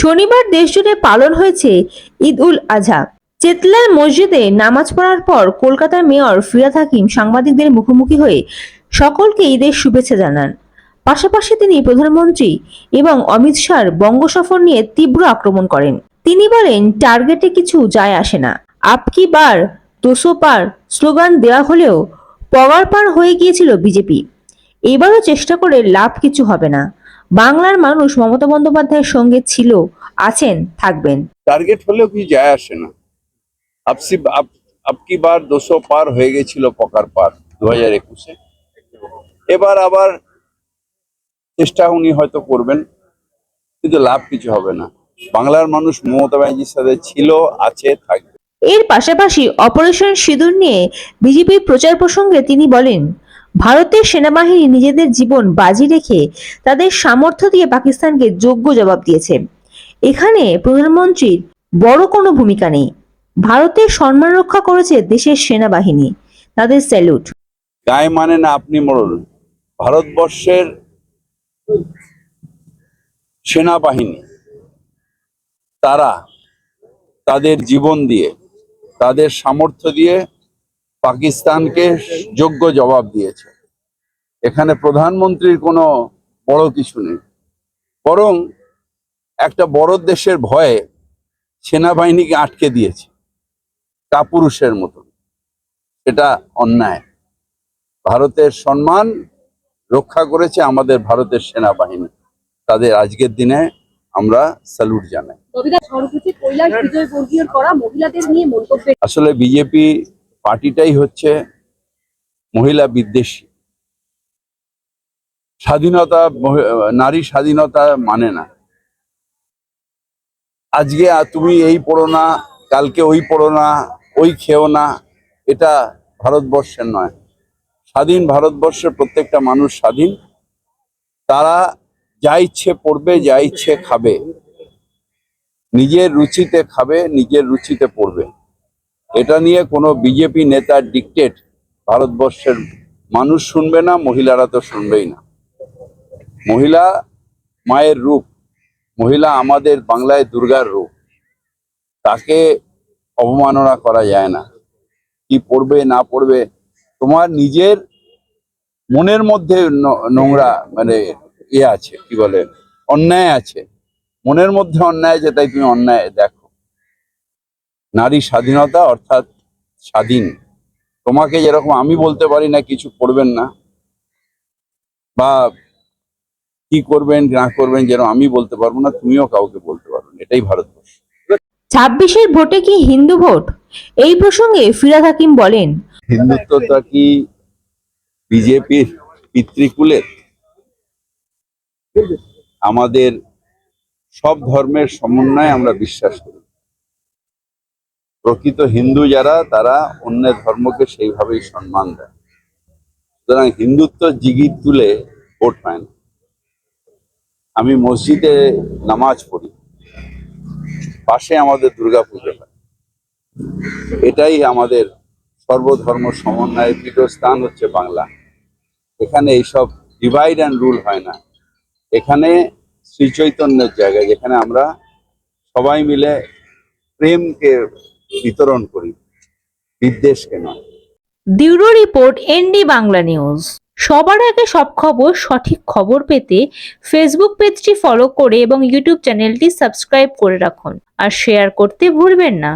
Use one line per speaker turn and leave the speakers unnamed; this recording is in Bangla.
শনিবার দেশজুড়ে পালন হয়েছে ঈদ উল আজহা চেতলাল মসজিদে নামাজ পড়ার পর কলকাতার মেয়র ফিরাদ হাকিম সাংবাদিকদের মুখোমুখি হয়ে সকলকে ঈদের শুভেচ্ছা জানান। পাশাপাশি তিনি প্রধানমন্ত্রী এবং অমিত শাহর বঙ্গ সফর নিয়ে তীব্র আক্রমণ করেন। তিনি বলেন, টার্গেটে কিছু যায় আসে না। আপকি বার দোসো পার স্লোগান দেওয়া হলেও পগার পার হয়ে গিয়েছিল বিজেপি। এবারও চেষ্টা করে লাভ কিছু হবে না। বাংলার মানুষ মমতা বন্দ্যোপাধ্যায়ের সঙ্গে ছিল আছেন থাকবেন।
টার্গেট হলেও কি যায় আসে না। আপসি আপ- আপকি বার দুশো পার হয়ে গেছিল পকার পার দু হাজার একুশে। এবার আবার চেষ্টা উনি হয়তো করবেন কিন্তু লাভ কিছু হবে না। বাংলার মানুষ মমতা ব্যানার্জির সাথে ছিল আছে থাকবে।
এর পাশাপাশি অপারেশন সিঁদুর নিয়ে বিজেপির প্রচার প্রসঙ্গে তিনি বলেন ভারতের সেনাবাহিনী নিজেদের জীবন বাজি রেখে তাদের সামর্থ্য দিয়ে পাকিস্তানকে যোগ্য জবাব দিয়েছে। এখানে প্রধানমন্ত্রীর বড় কোনো ভূমিকা নেই। ভারতের সম্মান রক্ষা করেছে দেশের সেনাবাহিনী। তাদের স্যালুট।
গায়ে মানে না আপনি মরল ভারতবর্ষের সেনাবাহিনী, তারা তাদের জীবন দিয়ে, তাদের সামর্থ্য দিয়ে পাকিস্তানকে যোগ্য জবাব দিয়েছে। এখানে প্রধানমন্ত্রীর কোনো বড় কিছু নেই। বরং একটা বড় দেশের ভয়ে সেনাবাহিনীকে আটকে দিয়েছে। কাপুরুষের মতন। এটা অন্যায়। ভারতের সম্মান রক্ষা করেছে আমাদের ভারতের সেনাবাহিনী। তাদের আজকের দিনে আমরা স্যালুট জানাই। আসলে বিজেপি পার্টিটাই হচ্ছে মহিলা বিদ্বেষী। স্বাধীনতা নারী স্বাধীনতা মানে না। আজকে তুমি এই পড়ো না, কালকে ওই পড়ো না, ওই খেও না, এটা ভারতবর্ষের নয়। স্বাধীন ভারতবর্ষের প্রত্যেকটা মানুষ স্বাধীন। তারা যা ইচ্ছে পড়বে, যা ইচ্ছে খাবে। নিজের রুচিতে খাবে, নিজের রুচিতে পড়বে। এটা নিয়ে কোনো বিজেপি নেতার ডিকটেট ভারতবর্ষের মানুষ শুনবে না, মহিলারা তো শুনবেই না। মহিলা মায়ের রূপ, মহিলা আমাদের বাংলায় দুর্গার রূপ। তাকে অবমাননা করা যায় না। কি পড়বে, না পড়বে, তোমার নিজের মনের মধ্যে নোংরা মানে ইয়ে আছে, কি বলে, অন্যায় আছে। মনের মধ্যে অন্যায় আছে, তাই তুমি অন্যায় দেখো। নারী স্বাধীনতা অর্থাৎ স্বাধীন। তোমাকে যেরকম আমি বলতে পারি না কিছু করবেন না। বা কি করবেন না করবেন যেরকম আমি বলতে পারব না তুমিও কাউকে বলতে পারব না। এটাই ভারতবর্ষ।
ছাব্বিশের ভোটে কি হিন্দু ভোট? এই প্রসঙ্গে ফিরাদ হাকিম বলেন
হিন্দুত্বটা কি বিজেপির পিতৃকুলের? আমাদের সব ধর্মের সমন্বয়ে আমরা বিশ্বাস করি। প্রকৃত হিন্দু যারা, তারা অন্য ধর্মকে সেইভাবেই সম্মান দেয়। সুতরাং হিন্দুত্ব জিগির তুলে ভোট পায় না। আমি মসজিদে নামাজ পড়ি, পাশে আমাদের দুর্গা পুজো হয়। এটাই আমাদের সর্বধর্ম সমন্বয়ের পীঠস্থান হচ্ছে বাংলা। এখানে এইসব ডিভাইড অ্যান্ড রুল হয় না। এখানে শ্রী চৈতন্যের জায়গা, যেখানে আমরা সবাই মিলে প্রেমকে বিতরণ করি। বিদ্বেষকে নয়।
Bureau report, ND Bangla news. সবার আগে সব খবর, সঠিক খবর পেতে ফেসবুক পেজটি ফলো করে এবং ইউটিউব চ্যানেলটি সাবস্ক্রাইব করে রাখুন। আর শেয়ার করতে ভুলবেন না।